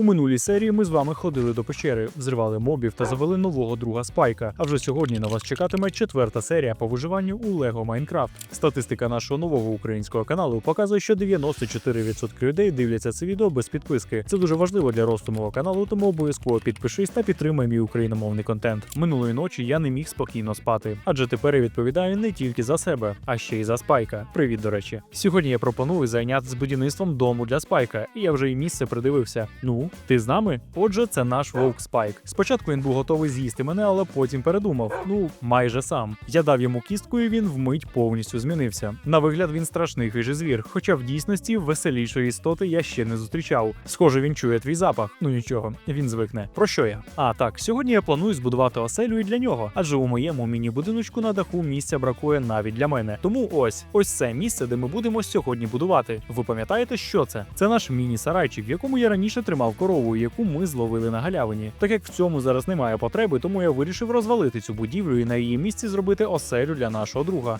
У минулій серії ми з вами ходили до печери, взривали мобів та завели нового друга Спайка. А вже сьогодні на вас чекатиме четверта серія по виживанню у Лего Майнкрафт. Статистика нашого нового українського каналу показує, що 94% людей дивляться це відео без підписки. Це дуже важливо для росту мого каналу, тому обов'язково підпишись та підтримай мій україномовний контент. Минулої ночі я не міг спокійно спати, адже тепер я відповідаю не тільки за себе, а ще й за спайка. Привіт, до речі. Сьогодні я пропоную зайнятися будівництвом дому для спайка, і я вже і місце придивився. Ну, ти з нами? Отже, це наш вовк Спайк. Спочатку він був готовий з'їсти мене, але потім передумав. Ну, майже сам. Я дав йому кістку, і він вмить повністю змінився. На вигляд він страшний хижий звір, хоча в дійсності веселішої істоти я ще не зустрічав. Схоже, він чує твій запах. Ну нічого, він звикне. Про що я? А так, сьогодні я планую збудувати оселю і для нього, адже у моєму міні-будиночку на даху місця бракує навіть для мене. Тому ось ось це місце, де ми будемо сьогодні будувати. Ви пам'ятаєте, що це? Це наш міні-сарайчик, в якому я раніше тримав корову, яку ми зловили на галявині. Так як в цьому зараз немає потреби, тому я вирішив розвалити цю будівлю і на її місці зробити оселю для нашого друга.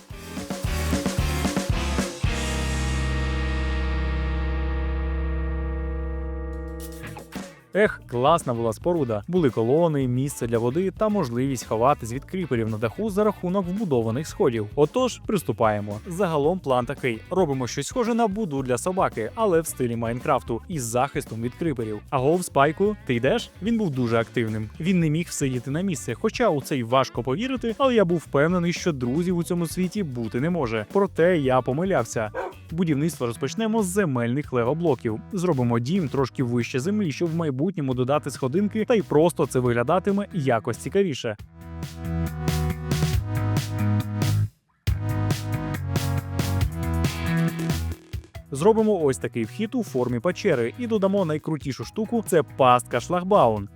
Ех, класна була споруда. Були колони, місце для води та можливість ховатись від кріперів на даху за рахунок вбудованих сходів. Отож, приступаємо. Загалом план такий: робимо щось схоже на буду для собаки, але в стилі Майнкрафту із захистом від криперів. Агов, спайку, ти йдеш? Він був дуже активним. Він не міг всидіти на місце, хоча у це й важко повірити, але я був впевнений, що друзів у цьому світі бути не може. Проте я помилявся. Будівництво розпочнемо з земельних лего-блоків. Зробимо дім трошки вище землі, щоб в майбутньому додати сходинки, та й просто це виглядатиме якось цікавіше. Зробимо ось такий вхід у формі печери і додамо найкрутішу штуку це пастка шлагбаун.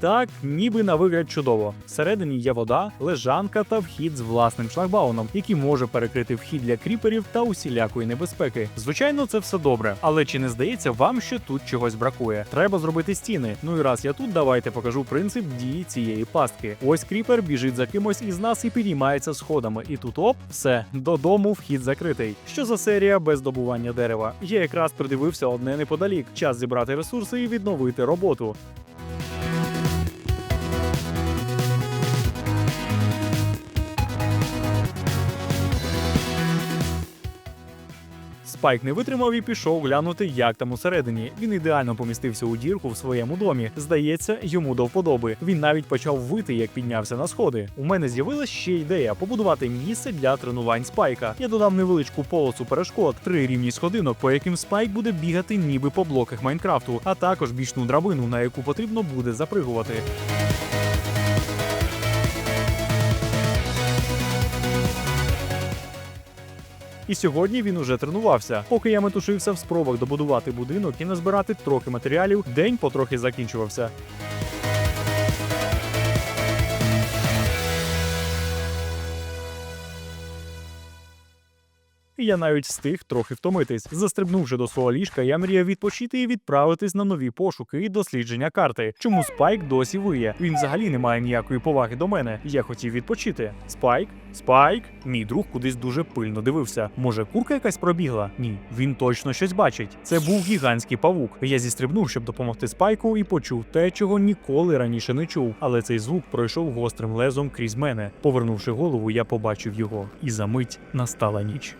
Так, ніби на вигляд чудово. Всередині є вода, лежанка та вхід з власним шлагбауном, який може перекрити вхід для кріперів та усілякої небезпеки. Звичайно, це все добре, але чи не здається вам, що тут чогось бракує? Треба зробити стіни. Ну і раз я тут, давайте покажу принцип дії цієї пастки. Ось кріпер біжить за кимось із нас і підіймається сходами. І тут оп, все додому вхід закритий. Що за серія без добування дерева? Я якраз придивився одне неподалік. Час зібрати ресурси і відновити роботу. Спайк не витримав і пішов глянути, як там усередині. Він ідеально помістився у дірку в своєму домі. Здається, йому до вподоби. Він навіть почав вити, як піднявся на сходи. У мене з'явилася ще ідея побудувати місце для тренувань спайка. Я додам невеличку полосу перешкод, три рівні сходинок, по яким спайк буде бігати ніби по блоках Майнкрафту, а також бічну драбину, на яку потрібно буде запригувати. І сьогодні він уже тренувався. Поки я метушився в спробах добудувати будинок і назбирати трохи матеріалів, день потрохи закінчувався. І Я навіть встиг трохи втомитись. Застрибнувши до свого ліжка, я мріяв відпочити і відправитись на нові пошуки і дослідження карти. Чому Спайк досі виє? Він взагалі не має ніякої поваги до мене. Я хотів відпочити. Спайк, Спайк, мій друг кудись дуже пильно дивився. Може, курка якась пробігла? Ні, він точно щось бачить. Це був гігантський павук. Я зістрибнув, щоб допомогти Спайку, і почув те, чого ніколи раніше не чув. Але цей звук пройшов гострим лезом крізь мене. Повернувши голову, я побачив його, і за мить настала ніч.